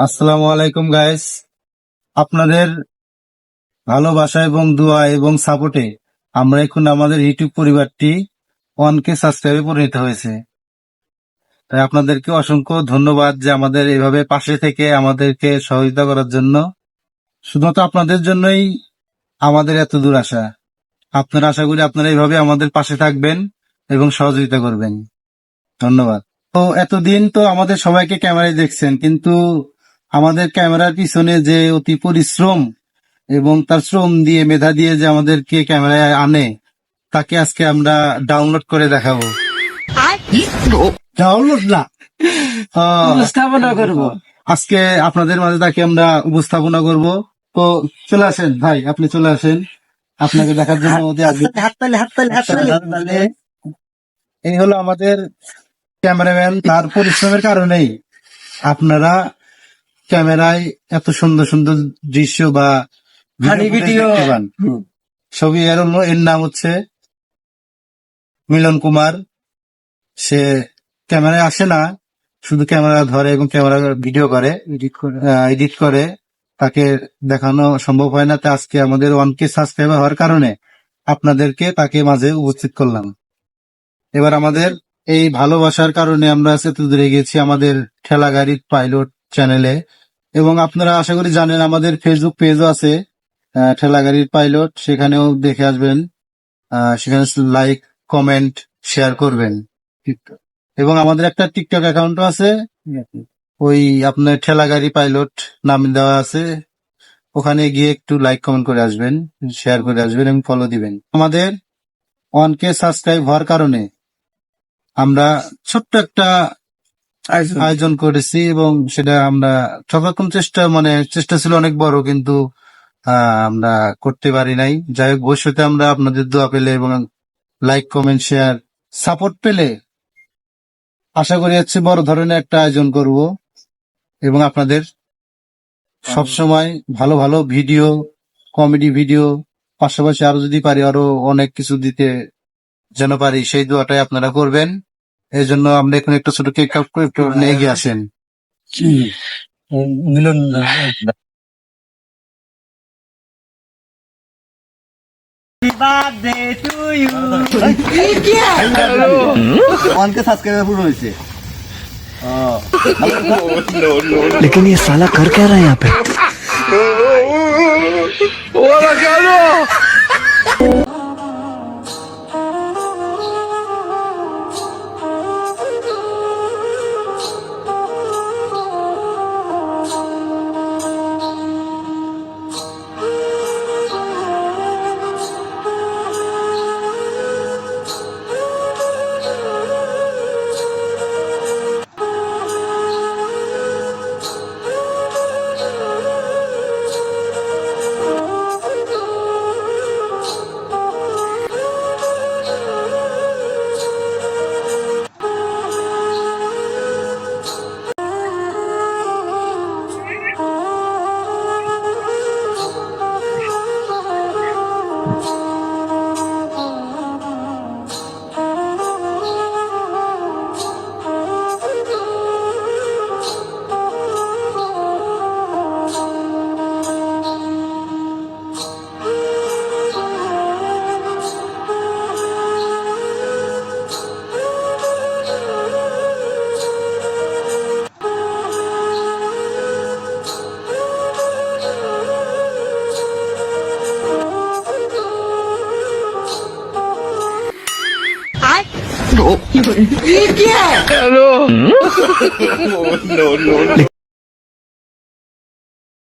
আসসালামু আলাইকুম গাইস আপনাদের ভালোবাসা এবং দোয়া এবং সাপোর্টে আমরা এখন আমাদের ইউটিউব পরিবারটি ওয়ান কে সাবস্ক্রাইবে পরিণত হয়েছে। তাই আপনাদেরকে অসংখ্য ধন্যবাদ যে আমাদের এভাবে পাশে থেকে আমাদেরকে সহযোগিতা করার জন্য। শুধুমাত্র আপনাদের জন্যই আমাদের এত দূর আসা। আপনারা আশা করি আপনারা এইভাবে আমাদের পাশে থাকবেন এবং সহযোগিতা করবেন। ধন্যবাদ। তো এতদিন তো আমাদের সবাইকে ক্যামেরায় দেখছেন কিন্তু আমাদের ক্যামেরার পিছনে যে অতি পরিশ্রম এবং তার শ্রম দিয়ে মেধা দিয়ে যে আমাদেরকে ক্যামেরায় আনে তাকে আজকে আমরা ডাউনলোড করে দেখাবো। ডাউনলোড না। উপস্থাপনা করব। আজকে আপনাদের মাঝে তাকে আমরা উপস্থাপনা করব। তো চলে আসেন ভাই আপনি চলে আসেন। আপনাকে দেখার জন্য এই হলো আমাদের ক্যামেরাম্যান তার পরিশ্রমের কারণেই আপনারা ক্যামেরায় এত সুন্দর সুন্দর দৃশ্য বা। পান। ছবি এর এর নাম হচ্ছে মিলন কুমার সে ক্যামেরায় আসে না শুধু ক্যামেরা ধরে এবং ক্যামেরা ভিডিও করে এডিট করে তাকে দেখানো সম্ভব হয় না তাই আজকে আমাদের ওয়ান কে সাবস্ক্রাইবার হওয়ার কারণে আপনাদেরকে তাকে মাঝে উপস্থিত করলাম এবার আমাদের এই ভালোবাসার কারণে আমরা এত দূরে গেছি আমাদের ঠেলা গাড়ির পাইলট চ্যানেলে। এবং আপনারা আশা করি জানেন, আমাদের ফেসবুক পেজও আছে ঠেলা গাড়ির পাইলট। সেখানেও দেখে আসবেন সেখানে লাইক কমেন্ট শেয়ার করবেন। এবং আমাদের একটা টিকটক অ্যাকাউন্টও আছে। ওই আপনার ঠেলা গাড়ি পাইলট নাম দেওয়া আছে। ওখানে গিয়ে একটু লাইক কমেন্ট করে আসবেন শেয়ার করে আসবেন এবং ফলো দিবেন। আমাদের ওয়ান কে সাবস্ক্রাইব হওয়ার কারণে আমরা ছোট্ট একটা আয়োজন। করেছি এবং সেটা আমরা সবরকম চেষ্টা মানে চেষ্টা ছিল অনেক বড় কিন্তু আমরা করতে পারি নাই। যাই হোক ভবিষ্যতে আমরা আপনাদের দোয়া পেলে এবং লাইক কমেন্ট শেয়ার সাপোর্ট পেলে আশা করি হচ্ছে বড় ধরনের একটা আয়োজন করব এবং আপনাদের সব সময় ভালো ভালো ভিডিও কমেডি ভিডিও পাশাপাশি আরও যদি পারি আরও অনেক কিছু দিতে যেন পারি সেই দোয়াটাই আপনারা করবেন এই জন্য আমরা এখন একটা ছোট কেক কাপ করে একটু নিয়ে গিয়ে আসেন মিলন অনকে সাবস্ক্রাইবার পুরো হয়েছে लेकिन ये साला कर क्या रहा है यहाँ पे No no no